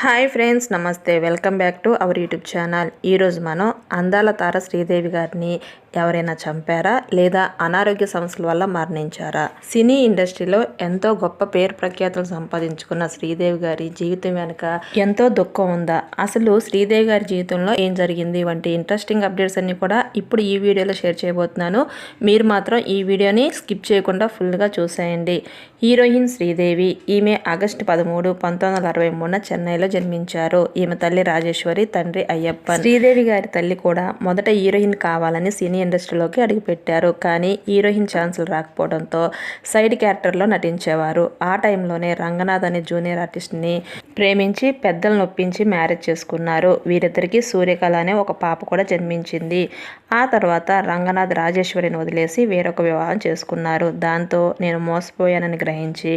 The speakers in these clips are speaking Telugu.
హాయ్ ఫ్రెండ్స్ నమస్తే. Welcome back to our YouTube channel. ఈరోజు మనం అందాల తార శ్రీదేవి గారిని ఎవరైనా చంపారా లేదా అనారోగ్య సమస్యల వల్ల మరణించారా? సినీ ఇండస్ట్రీలో ఎంతో గొప్ప పేరు ప్రఖ్యాతులు సంపాదించుకున్న శ్రీదేవి గారి జీవితం వెనుక ఎంతో దుఃఖం ఉందా? అసలు శ్రీదేవి గారి జీవితంలో ఏం జరిగింది? వంటి ఇంట్రెస్టింగ్ అప్డేట్స్ అన్ని కూడా ఇప్పుడు ఈ వీడియోలో షేర్ చేయబోతున్నాను. మీరు మాత్రం ఈ వీడియోని స్కిప్ చేయకుండా ఫుల్గా చూసేయండి. హీరోయిన్ శ్రీదేవి ఈమె ఆగస్టు పదమూడు పంతొమ్మిది వందల అరవై మూడున చెన్నైలో జన్మించారు. ఈమె తల్లి రాజేశ్వరి తండ్రి అయ్యప్ప శ్రీదేవి గారి తల్లి కూడా మొదట హీరోయిన్ కావాలని సినీ ఇండస్ట్రీలోకి అడుగుపెట్టారు. కానీ హీరోయిన్ ఛాన్సులు రాకపోవడంతో సైడ్ క్యారెక్టర్లో నటించేవారు. ఆ టైంలోనే రంగనాథ్ అనే జూనియర్ ఆర్టిస్ట్ని ప్రేమించి పెద్దలను ఒప్పించి మ్యారేజ్ చేసుకున్నారు. వీరిద్దరికీ సూర్యకళ అనే ఒక పాప కూడా జన్మించింది. ఆ తర్వాత రంగనాథ్ రాజేశ్వరిని వదిలేసి వేరొక వివాహం చేసుకున్నారు. దాంతో నేను మోసపోయానని గ్రహించి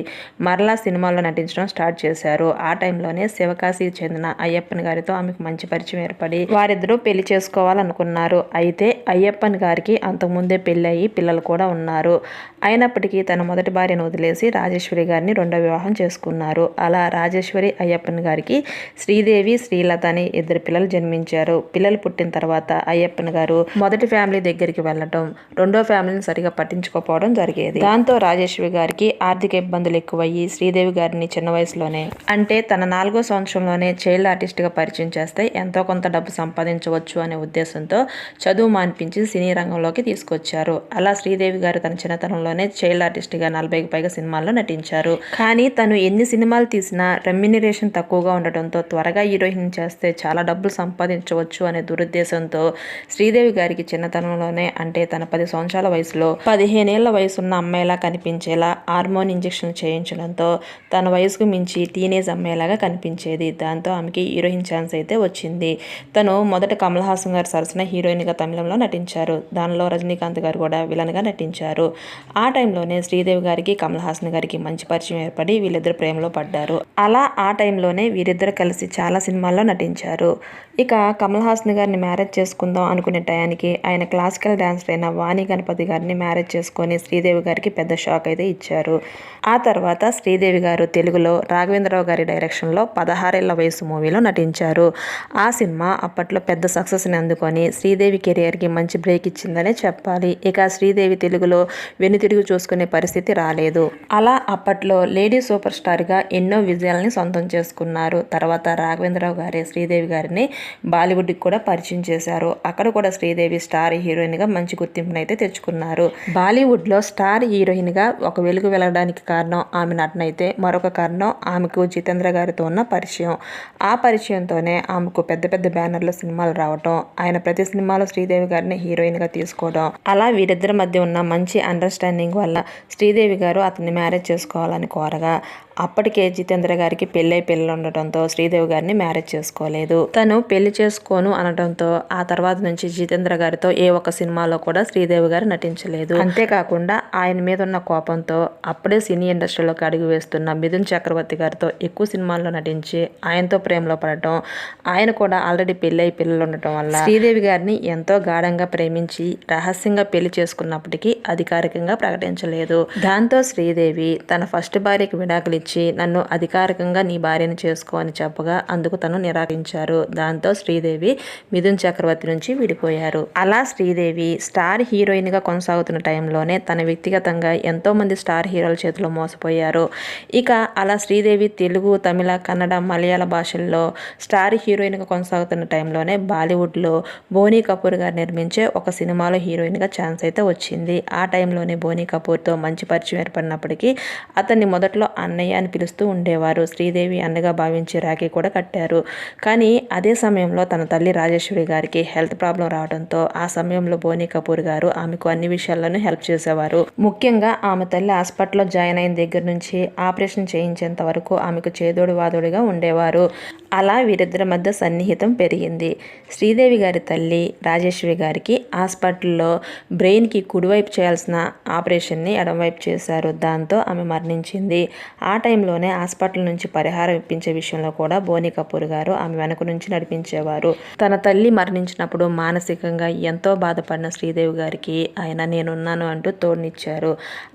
మరలా సినిమాల్లో నటించడం స్టార్ట్ చేశారు. ఆ టైంలోనే శివకాశికి చెందిన అయ్యప్పన్ గారితో ఆమెకు మంచి పరిచయం ఏర్పడి వారిద్దరూ పెళ్ళి చేసుకోవాలనుకున్నారు. అయితే అయ్యప్పన్ గారికి అంతకుముందే పెళ్ళయి పిల్లలు కూడా ఉన్నారు. అయినప్పటికీ తన మొదటి భార్యను వదిలేసి రాజేశ్వరి గారిని రెండో వివాహం చేసుకున్నారు. అలా రాజేశ్వరి అయ్యప్పన్ గారికి శ్రీదేవి శ్రీలత అని ఇద్దరు పిల్లలు జన్మించారు. పిల్లలు పుట్టిన తర్వాత అయ్యప్పన్ గారు మొదటి ఫ్యామిలీ దగ్గరికి వెళ్ళటం రెండో ఫ్యామిలీని సరిగా పట్టించుకోపోవడం జరిగేది. దాంతో రాజేశ్వరి గారికి ఆర్థిక ఇబ్బందులు ఎక్కువయ్యి శ్రీదేవి గారిని చిన్న వయసులోనే అంటే తన నాలుగో సంవత్సరంలోనే చైల్డ్ ఆర్టిస్ట్గా పరిచయం చేస్తే ఎంతో కొంత డబ్బు సంపాదించవచ్చు అనే ఉద్దేశంతో చదువు మాన్పించి సినీ రంగంలోకి తీసుకొచ్చారు. అలా శ్రీదేవి గారు తన చిన్నతనంలోనే చైల్డ్ ఆర్టిస్ట్గా నలభైకి పైగా సినిమాల్లో నటించారు. కానీ తను ఎన్ని సినిమాలు తీసినా రెమ్యునరేషన్ తక్కువగా ఉండటంతో త్వరగా హీరోయిన్ చేస్తే చాలా డబ్బులు సంపాదించవచ్చు అనే దురుద్దేశంతో శ్రీదేవి గారికి చిన్నతనంలోనే అంటే తన పది సంవత్సరాల వయసులో పదిహేనేళ్ళ వయసున్న అమ్మాయిలా కనిపించేలా హార్మోన్ ఇంజెక్షన్ చేయించడంతో తన వయసుకు మించి టీనేజ్ అమ్మాయిలాగా కనిపించేది. దాంతో ఆమెకి హీరోయిన్ ఛాన్స్ అయితే వచ్చింది. తను మొదట కమల్ హాసన్ గారు సరసన హీరోయిన్గా తమిళంలో నటించారు. దానిలో రజనీకాంత్ గారు కూడా విలన్గా నటించారు. ఆ టైంలోనే శ్రీదేవి గారికి కమల్ హాసన్ గారికి మంచి పరిచయం ఏర్పడి వీళ్ళిద్దరు ప్రేమలో పడ్డారు. అలా ఆ టైంలోనే వీరిద్దరు కలిసి చాలా సినిమాల్లో నటించారు. ఇక కమల్ హాసన్ గారిని మ్యారేజ్ చేసుకుందాం అనుకునే టయానికి ఆయన క్లాసికల్ డాన్సర్ అయిన వాణి గణపతి గారిని మ్యారేజ్ చేసుకొని శ్రీదేవి గారికి పెద్ద షాక్ అయితే ఇచ్చారు. ఆ తర్వాత శ్రీదేవి గారు తెలుగులో రాఘవేంద్రరావు గారి డైరెక్షన్లో పదహారేళ్ళ వయసు మూవీలో నటించారు. ఆ సినిమా అప్పట్లో పెద్ద సక్సెస్ని అందుకొని శ్రీదేవి కెరియర్కి మంచి బ్రేక్ ఇచ్చిందనే చెప్పాలి. ఇక శ్రీదేవి తెలుగులో వెనుతిరుగు చూసుకునే పరిస్థితి రాలేదు. అలా అప్పట్లో లేడీ సూపర్ స్టార్గా ఎన్నో విజయాలని సొంతం చేసుకున్నారు. తర్వాత రాఘవేంద్రరావు గారి శ్రీదేవి గారిని బాలీవుడ్కి కూడా పరిచయం చేశారు. అక్కడ కూడా శ్రీదేవి స్టార్ హీరోయిన్గా మంచి గుర్తింపునైతే తెచ్చుకున్నారు. బాలీవుడ్లో స్టార్ హీరోయిన్గా ఒక వెలుగు వెళ్ళడానికి కారణం ఆమె నటన అయితే మరొక కారణం ఆమెకు జితేంద్ర గారితో ఉన్న పరిచయం. ఆ పరిచయంతోనే ఆమెకు పెద్ద పెద్ద బ్యానర్లో సినిమాలు రావటం ఆయన ప్రతి సినిమాలో శ్రీదేవి గారిని హీరోయిన్గా తీసుకోవడం అలా వీరిద్దరి మధ్య ఉన్న మంచి అండర్స్టాండింగ్ వల్ల శ్రీదేవి గారు అతన్ని మ్యారేజ్ చేసుకోవాలని కోరగా అప్పటికే జితేంద్ర గారికి పెళ్ళై పిల్లలు ఉండటంతో శ్రీదేవి గారిని మ్యారేజ్ చేసుకోలేదు. తను పెళ్ళి చేసుకోను అనడంతో ఆ తర్వాత నుంచి జితేంద్ర గారితో ఏ ఒక్క సినిమాలో కూడా శ్రీదేవి గారు నటించలేదు. అంతేకాకుండా ఆయన మీద ఉన్న కోపంతో అప్పుడే సినీ ఇండస్ట్రీలోకి అడుగు వేస్తున్న మిథున్ చక్రవర్తి గారితో ఎక్కువ సినిమాల్లో నటించి ఆయనతో ప్రేమలో పడటం ఆయన కూడా ఆల్రెడీ పెళ్ళై పిల్లలు ఉండటం వల్ల శ్రీదేవి గారిని ఎంతో గాఢంగా ప్రేమించి రహస్యంగా పెళ్ళి చేసుకున్నప్పటికీ అధికారికంగా ప్రకటించలేదు. దాంతో శ్రీదేవి తన ఫస్ట్ భార్యకి విడాకులు ఇచ్చి నన్ను అధికారికంగా నీ భార్యను చేసుకో అని చెప్పగా అందుకు తను నిరాకరించారు. దాంతో శ్రీదేవి మిథున్ చక్రవర్తి నుంచి విడిపోయారు. అలా శ్రీదేవి స్టార్ హీరోయిన్గా కొనసాగుతున్న టైంలోనే తన వ్యక్తిగతంగా ఎంతోమంది స్టార్ హీరోల చేతిలో మోసపోయారు. ఇక అలా శ్రీదేవి తెలుగు తమిళ కన్నడ మలయాళ భాషల్లో స్టార్ హీరోయిన్గా కొనసాగుతున్న టైంలోనే బాలీవుడ్లో బోనీ కపూర్ గారు నిర్మించే ఒక సినిమాలో హీరోయిన్గా ఛాన్స్ అయితే వచ్చింది. ఆ టైంలోనే బోనీ కపూర్తో మంచి పరిచయం ఏర్పడినప్పటికీ అతన్ని మొదట్లో అన్నయ్య అని పిలుస్తూ ఉండేవారు. శ్రీదేవి అన్నగా భావించి రాఖీ కూడా కట్టారు. కానీ అదే సమయంలో సమయంలో తన తల్లి రాజేశ్వరి గారికి హెల్త్ ప్రాబ్లం రావడంతో ఆ సమయంలో బోనీ కపూర్ గారు ఆమెకు అన్ని విషయాల్లోనూ హెల్ప్ చేసేవారు. ముఖ్యంగా ఆమె తల్లి హాస్పిటల్లో జాయిన్ అయిన దగ్గర నుంచి ఆపరేషన్ చేయించేంత వరకు ఆమెకు చేదోడు వాదోడుగా ఉండేవారు. అలా వీరిద్దరి మధ్య సన్నిహితం పెరిగింది. శ్రీదేవి గారి తల్లి రాజేశ్వరి గారికి హాస్పిటల్లో బ్రెయిన్కి కుడివైపు చేయాల్సిన ఆపరేషన్ని ఎడమవైపు చేశారు. దాంతో ఆమె మరణించింది. ఆ టైంలోనే హాస్పిటల్ నుంచి పరిహారం ఇప్పించే విషయంలో కూడా బోని కపూర్ గారు ఆమె వెనక నుంచి నడిపించారు నడిపించేవారు తన తల్లి మరణించినప్పుడు మానసికంగా ఎంతో బాధపడిన శ్రీదేవి గారికి ఆయన నేనున్నాను అంటూ తోడునిచ్చారు.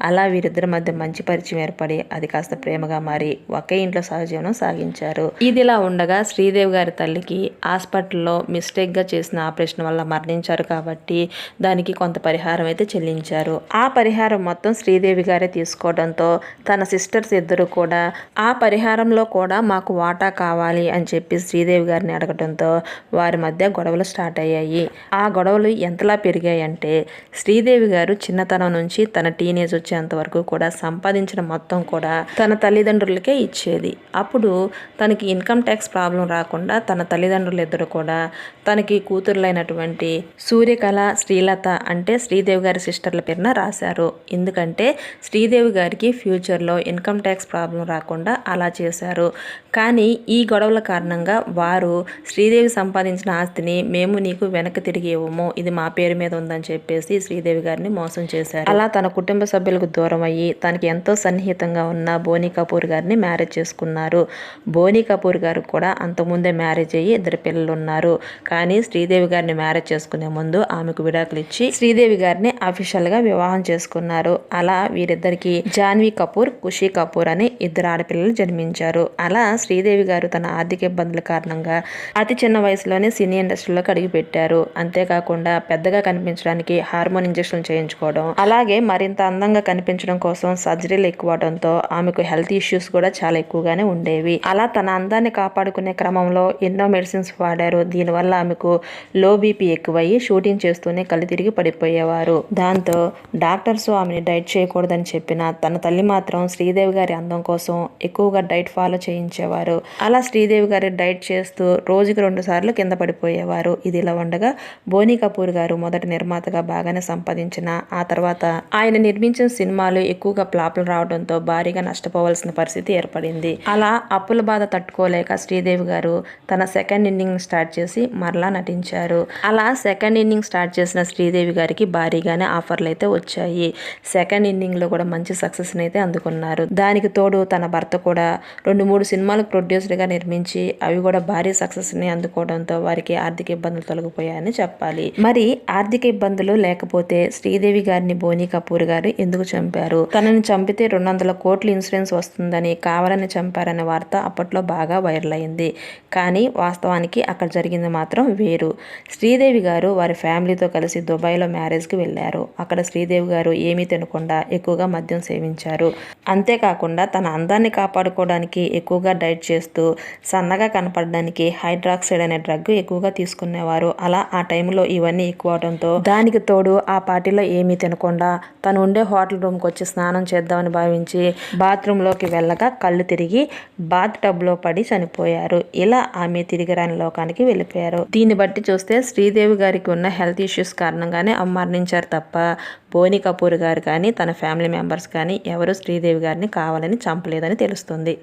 అలా వీరిద్దరి మధ్య మంచి పరిచయం ఏర్పడి అది కాస్త ప్రేమగా మారి ఒకే ఇంట్లో సహజీవనం సాగించారు. ఇదిలా ఉండగా శ్రీదేవి గారి తల్లికి హాస్పిటల్లో మిస్టేక్గా చేసిన ఆపరేషన్ వల్ల మరణించారు కాబట్టి దానికి కొంత పరిహారం అయితే చెల్లించారు. ఆ పరిహారం మొత్తం శ్రీదేవి గారే తీసుకోవడంతో తన సిస్టర్స్ ఇద్దరు కూడా ఆ పరిహారంలో కూడా మాకు వాటా కావాలి అని చెప్పి శ్రీదేవి గారిని అడగడంతో వారి మధ్య గొడవలు స్టార్ట్ అయ్యాయి. ఆ గొడవలు ఎంతలా పెరిగాయంటే శ్రీదేవి గారు చిన్నతనం నుంచి తన టీనేజ్ వచ్చేంత వరకు కూడా సంపాదించిన మొత్తం కూడా తన తల్లిదండ్రులకే ఇచ్చేది. అప్పుడు తనకి ఇన్కమ్ ట్యాక్స్ ప్రాబ్లం రాకుండా తన తల్లిదండ్రులు ఇద్దరు కూడా తనకి కూతురులైనటువంటి సూర్యకళ శ్రీలత అంటే శ్రీదేవి గారి సిస్టర్ల పేరున రాశారు. ఎందుకంటే శ్రీదేవి గారికి ఫ్యూచర్లో ఇన్కమ్ ట్యాక్స్ ప్రాబ్లం రాకుండా అలా చేశారు. కానీ ఈ గొడవల కారణంగా వారు శ్రీ శ్రీదేవి సంపాదించిన ఆస్తిని మేము నీకు వెనక్కి తిరిగి ఇవ్వము. ఇది మా పేరు మీద ఉందని చెప్పేసి శ్రీదేవి గారిని మోసం చేశారు. అలా తన కుటుంబ సభ్యులకు దూరం అయ్యి తనకి ఎంతో సన్నిహితంగా ఉన్న బోని కపూర్ గారిని మ్యారేజ్ చేసుకున్నారు. బోని కపూర్ గారు కూడా అంతకుముందే మ్యారేజ్ అయ్యి ఇద్దరు పిల్లలు ఉన్నారు. కానీ శ్రీదేవి గారిని మ్యారేజ్ చేసుకునే ముందు ఆమెకు విడాకులు ఇచ్చి శ్రీదేవి గారిని అఫీషియల్గా వివాహం చేసుకున్నారు. అలా వీరిద్దరికి జాన్వీ కపూర్ ఖుషీ కపూర్ అని ఇద్దరు ఆడపిల్లలు జన్మించారు. అలా శ్రీదేవి గారు తన ఆర్థిక ఇబ్బందుల కారణంగా అతి చిన్న వయసులోనే సినీ ఇండస్ట్రీలోకి అడుగుపెట్టారు అంతేకాకుండా పెద్దగా కనిపించడానికి హార్మోన్ ఇంజెక్షన్ చేయించుకోవడం అలాగే మరింత అందంగా కనిపించడం కోసం సర్జరీలు ఎక్కువ అవడంతో ఆమెకు హెల్త్ ఇష్యూస్ కూడా చాలా ఎక్కువగానే ఉండేవి. అలా తన అందాన్ని కాపాడుకునే క్రమంలో ఎన్నో మెడిసిన్స్ వాడారు. దీనివల్ల ఆమెకు లో బీపీ ఎక్కువయ్యి షూటింగ్ చేస్తూనే కళ్ళు తిరిగి పడిపోయేవారు. దాంతో డాక్టర్స్ ఆమెని డైట్ చేయకూడదని చెప్పిన తన తల్లి మాత్రం శ్రీదేవి గారి అందం కోసం ఎక్కువగా డైట్ ఫాలో చేయించేవారు. అలా శ్రీదేవి గారి డైట్ చేస్తూ రోజుకి రెండు సార్లు కింద పడిపోయేవారు. ఇది ఇలా ఉండగా బోనీ కపూర్ గారు మొదటి నిర్మాతగా బాగానే సంపాదించిన ఆ తర్వాత ఆయన నిర్మించిన సినిమాలు ఎక్కువగా ఫ్లాప్లు రావడంతో భారీగా నష్టపోవాల్సిన పరిస్థితి ఏర్పడింది. అలా అప్పుల బాధ తట్టుకోలేక శ్రీదేవి గారు తన సెకండ్ ఇన్నింగ్ స్టార్ట్ చేసి మరలా నటించారు. అలా సెకండ్ ఇన్నింగ్ స్టార్ట్ చేసిన శ్రీదేవి గారికి భారీగానే ఆఫర్లు అయితే వచ్చాయి. సెకండ్ ఇన్నింగ్లో కూడా మంచి సక్సెస్ అయితే అందుకున్నారు. దానికి తోడు తన భర్త కూడా రెండు మూడు సినిమాలకు ప్రొడ్యూసర్గా నిర్మించి అవి కూడా భారీ సక్సెస్ని ని అందుకోవడంతో వారికి ఆర్థిక ఇబ్బందులు తొలగిపోయాయని చెప్పాలి. మరి ఆర్థిక ఇబ్బందులు లేకపోతే శ్రీదేవి గారిని బోనీ కపూర్ గారు ఎందుకు చంపారు? తనని చంపితే రెండు వందల కోట్ల ఇన్సూరెన్స్ వస్తుందని కావాలని చంపారనే వార్త అప్పట్లో బాగా వైరల్ అయింది. కానీ వాస్తవానికి అక్కడ జరిగింది మాత్రం వేరు. శ్రీదేవి గారు వారి ఫ్యామిలీతో కలిసి దుబాయ్లో మ్యారేజ్కి వెళ్ళారు. అక్కడ శ్రీదేవి గారు ఏమీ తినకుండా ఎక్కువగా మద్యం సేవించారు. అంతేకాకుండా తన అందాన్ని కాపాడుకోవడానికి ఎక్కువగా డైట్ చేస్తూ సన్నగా కనపడడానికి హైడ్రాక్సైడ్ అనే డ్రగ్ ఎక్కువగా తీసుకునేవారు. అలా ఆ టైంలో ఇవన్నీ ఎక్కువ అవడంతో దానికి తోడు ఆ పార్టీలో ఏమీ తినకుండా తను ఉండే హోటల్ రూమ్కి వచ్చి స్నానం చేద్దామని భావించి బాత్రూంలోకి వెళ్ళగా కళ్ళు తిరిగి బాత్ టబ్లో పడి చనిపోయారు. ఇలా ఆమె తిరిగి రాని లోకానికి వెళ్ళిపోయారు. దీన్ని బట్టి చూస్తే శ్రీదేవి గారికి ఉన్న హెల్త్ ఇష్యూస్ కారణంగానే అమ్మ మరణించారు తప్ప బోని కపూర్ గారు కానీ తన ఫ్యామిలీ మెంబర్స్ కానీ ఎవరు శ్రీదేవి గారిని కావాలని చంపలేదని తెలుస్తుంది.